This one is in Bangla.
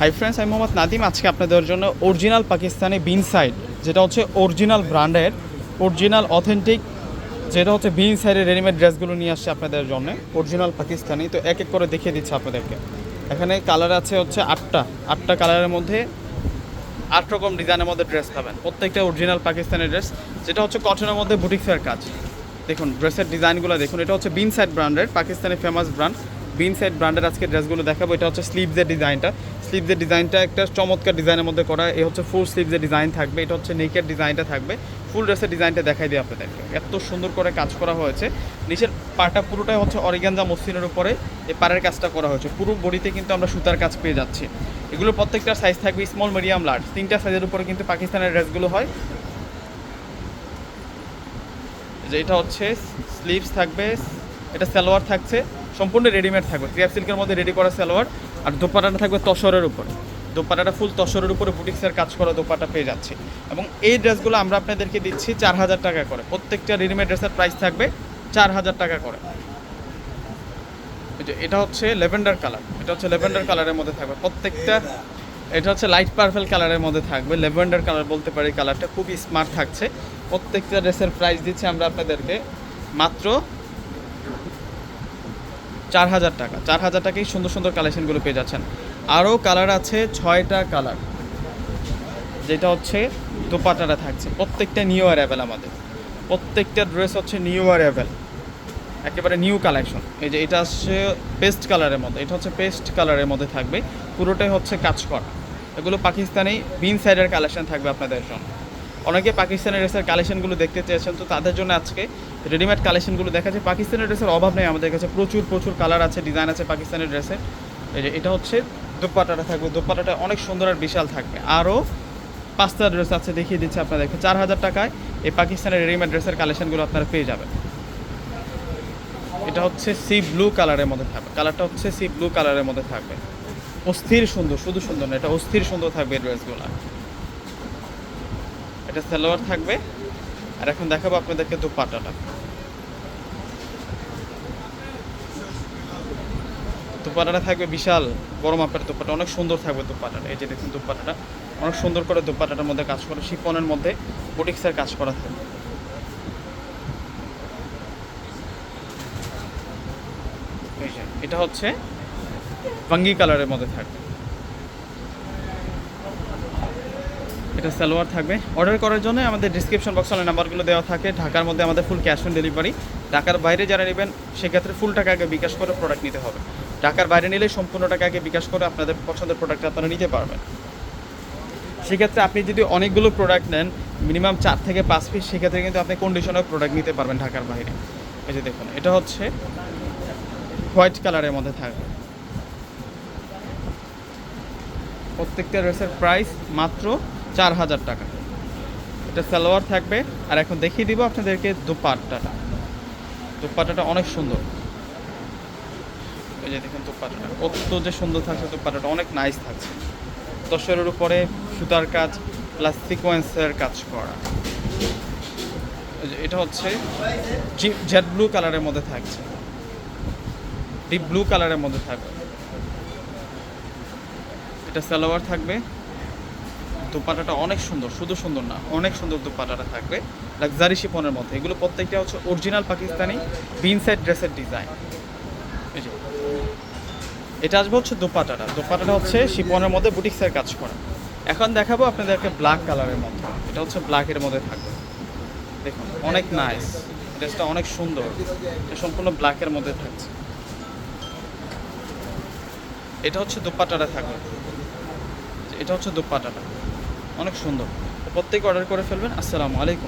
হাই ফ্রেন্ডস আমি মোহাম্মদ নাদিম আজকে আপনাদের জন্য অরিজিনাল পাকিস্তানি বিন সাইড যেটা হচ্ছে অরিজিনাল ব্র্যান্ডের অরিজিনাল অথেন্টিক যেটা হচ্ছে বিন সাইডের রেডিমেড ড্রেসগুলো নিয়ে আসছে আপনাদের জন্য। অরিজিনাল পাকিস্তানি। তো এক এক করে দেখিয়ে দিচ্ছে আপনাদেরকে। এখানে কালার আছে হচ্ছে আটটা। আটটা কালারের মধ্যে আট রকম ডিজাইনের মধ্যে ড্রেস পাবেন। প্রত্যেকটা অরিজিনাল পাকিস্তানি ড্রেস যেটা হচ্ছে কটনের মধ্যে বুটিক্সের কাজ। দেখুন ড্রেসের ডিজাইনগুলো দেখুন। এটা হচ্ছে বিন সাইড ব্র্যান্ডের পাকিস্তানি ফেমাস ব্র্যান্ড বিন সাইড ব্র্যান্ডের আজকে ড্রেসগুলো দেখাবো। এটা হচ্ছে স্লিভসের ডিজাইনটা স্লিভসের ডিজাইনটা একটা চমৎকার ডিজাইনের মধ্যে করা, এ হচ্ছে ফুল স্লিভসের ডিজাইন থাকবে, এটা হচ্ছে নেকের ডিজাইনটা থাকবে। ফুল ড্রেসের ডিজাইনটা দেখাই দিই আপনাদেরকে। এত সুন্দর করে কাজ করা হয়েছে। নিচের পাটা পুরোটাই হচ্ছে অরিগানজা মসৃণের উপরে এই পাড়ের কাজটা করা হয়েছে। পুরো বডিতে কিন্তু আমরা সুতার কাজ পেয়ে যাচ্ছি। এগুলো প্রত্যেকটা সাইজ থাকবে স্মল মিডিয়াম লার্জ তিনটা সাইজের উপরে কিন্তু পাকিস্তানের ড্রেসগুলো হয়। যে এটা হচ্ছে স্লিভস থাকবে, এটা সালোয়ার থাকছে। সম্পূর্ণ রেডিমেড থাকবে। ক্রিয়াপ সিল্কের মধ্যে রেডি করা সালোয়ার আর দোপাটাটা থাকবে তসরের উপরে। দোপাটাটা ফুল তসরের উপরে বুটিক্সের কাজ করা দোপাটা পেয়ে যাচ্ছে। এবং এই ড্রেসগুলো আমরা আপনাদেরকে দিচ্ছি চার হাজার টাকা করে। প্রত্যেকটা রেডিমেড ড্রেসের প্রাইস থাকবে চার হাজার টাকা করে। এটা হচ্ছে লেভেন্ডার কালার এটা হচ্ছে লেভেন্ডার কালারের মধ্যে থাকবে। প্রত্যেকটা এটা হচ্ছে লাইট পার্পেল কালারের মধ্যে থাকবে। লেভেন্ডার কালার বলতে পারি কালারটা খুবই স্মার্ট থাকছে। প্রত্যেকটা ড্রেসের প্রাইস দিচ্ছি আমরা আপনাদেরকে মাত্র চার হাজার টাকা। চার হাজার টাকায় সুন্দর সুন্দর কালেকশনগুলো পেয়ে যাচ্ছেন। আরও কালার আছে ছয়টা কালার যেটা হচ্ছে দোপাটাটা থাকছে। প্রত্যেকটা নিউ অ্যারাইভেল আমাদের। প্রত্যেকটা ড্রেস হচ্ছে নিউ অ্যারাইভেল একেবারে নিউ কালেকশন এই যে এটা হচ্ছে পেস্ট কালারের মধ্যে। এটা হচ্ছে পেস্ট কালারের মধ্যে থাকবে। পুরোটাই হচ্ছে কাজ করা। এগুলো পাকিস্তানি বিন সাইডের কালেকশন থাকবে আপনাদের জন্য। অনেকে পাকিস্তানের ড্রেসের কালেকশনগুলো দেখতে চেয়েছেন, তো তাদের জন্য আজকে রেডিমেড কালেকশনগুলো দেখা যায় পাকিস্তানি ড্রেসের অভাব নেই আমাদের কাছে। প্রচুর প্রচুর কালার আছে ডিজাইন আছে পাকিস্তানি ড্রেসের এই যে, এটা হচ্ছে দোপাটাটা থাকবে। দোপাটাটা অনেক সুন্দর আর বিশাল থাকবে। আরও পাঁচটা ড্রেস আছে দেখিয়ে দিচ্ছি আপনাদেরকে। চার হাজার টাকায় এই পাকিস্তানের রেডিমেড ড্রেসের কালেকশনগুলো আপনারা পেয়ে যাবেন। এটা হচ্ছে সি ব্লু কালারের মধ্যে থাকবে। কালারটা হচ্ছে সি ব্লু কালারের মধ্যে থাকবে। অস্থির সুন্দর, শুধু সুন্দর না, এটা অস্থির সুন্দর থাকবে এই ড্রেসগুলো এটা সালোয়ার থাকবে। আর এখন দেখাবো আপনাদেরকে দুপাটাটা। দুপাটাটা থাকবে বিশাল বড় মাপের দুপাটা, অনেক সুন্দর থাকবে দুপাটাটা। এই যে দেখুন দুপাটাটা, অনেক সুন্দর করে দুপাটাটার মধ্যে কাজ করা শিপনের মধ্যে বুটিক্সের কাজ করা যে, এটা হচ্ছে ভাঙ্গি কালারের মধ্যে থাকবে। এটা সালোয়ার থাকবে। অর্ডার করার জন্য আমাদের ডিসক্রিপশন বক্সে নাম্বারগুলো দেওয়া থাকে। ঢাকার মধ্যে আমাদের ফুল ক্যাশ অন ডেলিভারি ঢাকার বাইরে যারা নেবেন, সেক্ষেত্রে ফুল টাকা আগে বিকাশ করে প্রোডাক্ট নিতে হবে। ঢাকার বাইরে নিলে সম্পূর্ণ টাকা আগে বিকাশ করে আপনাদের পছন্দের প্রোডাক্ট আপনারা নিতে পারবেন। সেক্ষেত্রে আপনি যদি অনেকগুলো প্রোডাক্ট নেন মিনিমাম চার থেকে পাঁচ পিস সেক্ষেত্রে কিন্তু আপনি কন্ডিশনের প্রোডাক্ট নিতে পারবেন ঢাকার বাইরে। এই যে দেখুন, এটা হচ্ছে হোয়াইট কালারের মধ্যে থাকবে। প্রত্যেকটা ড্রেসের প্রাইস মাত্র চার হাজার টাকা। এটা সালোয়ার থাকবে। আর এখন দেখিয়ে দিব আপনাদেরকে দুপাট্টাটা। দুপাট্টাটা অনেক সুন্দর। এই যে দেখুন দুপাট্টাটা। কত যে সুন্দর থাকছে দুপাট্টাটা। অনেক নাইস থাকছে। দশের উপরে সুতার কাজ প্লাস সিকোয়েন্সের কাজ করা। এটা হচ্ছে জেড ব্লু কালারের মধ্যে থাকছে। ডিপ ব্লু কালারের মধ্যে থাকবে। এটা সালোয়ার থাকবে। দোপাটাটা অনেক সুন্দর, শুধু সুন্দর না, অনেক সুন্দর দোপাটাটা থাকবে। লাক্সারি শিপনের মধ্যে। এগুলো প্রত্যেকটা হচ্ছে অরিজিনাল পাকিস্তানি বিন সাইড ড্রেসের ডিজাইন এটা আসবে হচ্ছে দোপাটাটা। দোপাটাটা হচ্ছে শিপনের মধ্যে বুটিক্সের কাজ করা। এখন দেখাবো আপনাদেরকে ব্ল্যাক কালারের মধ্যে। এটা হচ্ছে ব্ল্যাকের মধ্যে থাকবে। দেখুন, অনেক নাইস ড্রেসটা অনেক সুন্দর। এটা সম্পূর্ণ ব্ল্যাকের মধ্যে থাকছে। এটা হচ্ছে দোপাটাটা থাকবে। এটা হচ্ছে দোপাটাটা। অনেক সুন্দর। প্রত্যেকে অর্ডার করে ফেলবেন। আসসালামু আলাইকুম।